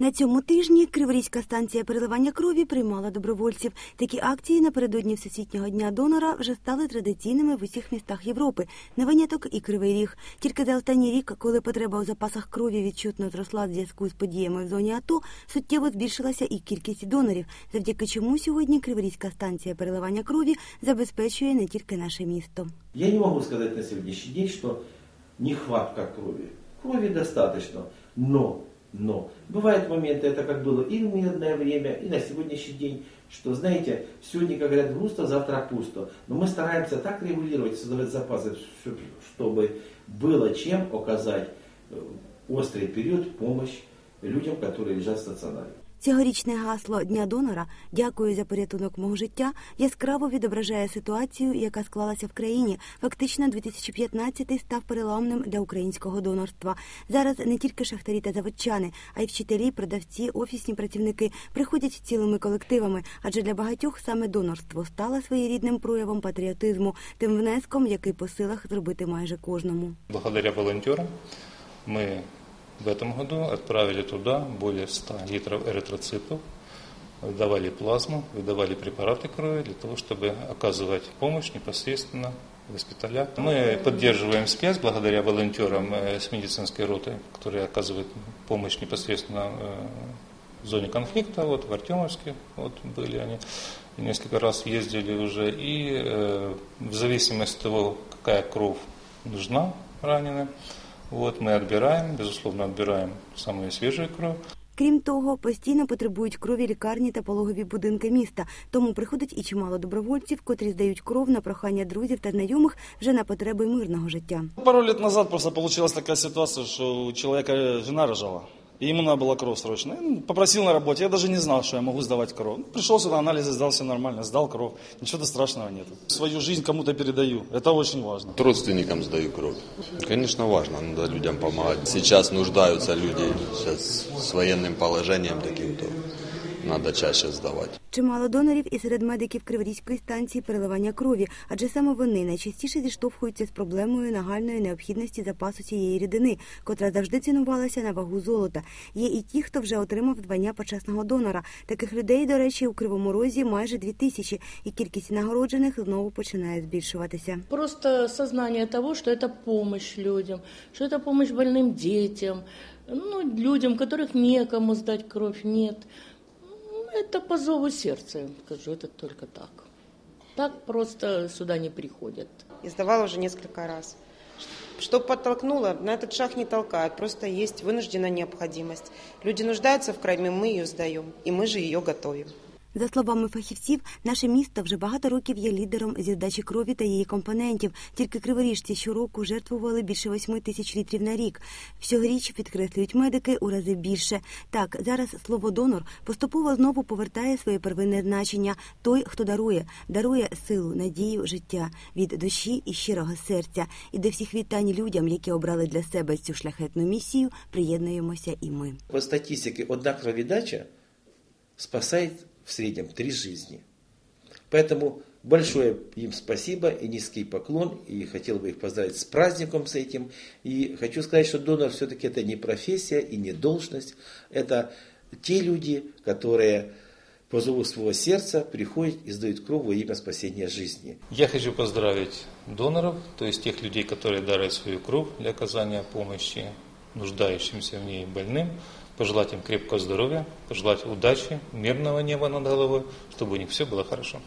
На цьому тижні Криворізька станція переливання крові приймала добровольців. Такі акції напередодні Всесвітнього дня донора вже стали традиційними в усіх містах Європи. Не виняток і Кривий Ріг. Тільки за останній рік, коли потреба у запасах крові відчутно зросла в зв'язку з подіями в зоні АТО, суттєво збільшилася і кількість донорів, завдяки чому сьогодні Криворізька станція переливання крові забезпечує не тільки наше місто. Я не могу сказать на сегодняшний день, что нехватка крови. Крови достаточно, но, но бывают моменты, это как было и в мирное время, и на сегодняшний день, что, знаете, сегодня, как говорят, густо, завтра пусто. Но мы стараемся так регулировать, создавать запасы, чтобы было чем оказать э, острый период помощь людям, которые лежат в стационаре. Цьогорічне гасло Дня донора Дякую за порятунок мого життя яскраво відображає ситуацію, яка склалася в країні. Фактично, 2015 став переламним для українського донорства. Зараз не тільки шахтарі та заводчани, а й вчителі, продавці, офісні працівники приходять цілими колективами, адже для багатьох саме донорство стало своєрідним проявом патріотизму, тим внеском, який по силах зробити майже кожному. Благодаря волонтерам мы в этом году отправили туда более 100 литров эритроцитов, выдавали плазму, выдавали препараты крови для того, чтобы оказывать помощь непосредственно в госпиталях. Мы поддерживаем связь благодаря волонтерам э, с медицинской ротой, которые оказывают помощь непосредственно э, в зоне конфликта, вот в Артемовске вот были они, несколько раз ездили уже, и э, в зависимости от того, какая кровь нужна раненым, вот ми відбираємо, безусловно, відбираємо самої свіжої кров. Крім того, постійно потребують крові лікарні та пологові будинки міста. Тому приходить і чимало добровольців, котрі здають кров на прохання друзів та знайомих вже на потреби мирного життя. Пару років назад просто получилась така ситуація, що у чоловіка жена рожала. И ему надо была кровь срочно. Он попросил на работе. Я даже не знал, что я могу сдавать кровь. Ну, Пришел сюда, анализы сдал, все нормально. Сдал кровь. Ничего страшного нет. Свою жизнь кому-то передаю. Это очень важно. Родственникам сдаю кровь. Конечно, важно, надо людям помогать. Сейчас нуждаются люди сейчас с военным положением таким, то надо чаще сдавать. Чимало донорів і серед медиків Криворізької станції переливання крові, адже саме вони найчастіше зіштовхуються з проблемою нагальної необхідності запасу цієї рідини, котра завжди цінувалася на вагу золота. Є і ті, хто вже отримав звання почесного донора. Таких людей, до речі, у Кривому Розі майже дві тисячі, і кількість нагороджених знову починає збільшуватися. Просто сознание того, что это помощь людям, что это помощь больным детям, ну, людям, которых некому сдать кровь, нет. Это по зову сердца, скажу, это только так. Так просто сюда не приходят. И сдавала уже несколько раз. Что подтолкнуло? На этот шаг не толкают, просто есть вынужденная необходимость. Люди нуждаются в крови, мы ее сдаем, и мы же ее готовим. За словами фахівців, наше місто вже багато років є лідером зі здачі крові та її компонентів. Тільки криворіжці щороку жертвували більше 8 тисяч літрів на рік. Всьогоріч підкреслюють медики у рази більше. Так, зараз слово донор поступово знову повертає своє первинне значення. Той, хто дарує, дарує силу, надію, життя від душі і щирого серця. І до всіх вітань людям, які обрали для себе цю шляхетну місію, приєднуємося і ми. По статистике, одна кроведача спасает в среднем три жизни. Поэтому большое им спасибо и низкий поклон. И хотел бы их поздравить с праздником с этим. И хочу сказать, что донор все-таки это не профессия и не должность. Это те люди, которые по зову своего сердца приходят и сдают кровь во имя спасения жизни. Я хочу поздравить доноров, то есть тех людей, которые дарят свою кровь для оказания помощи нуждающимся в ней больным, пожелать им крепкого здоровья, пожелать удачи, мирного неба над головой, чтобы у них все было хорошо.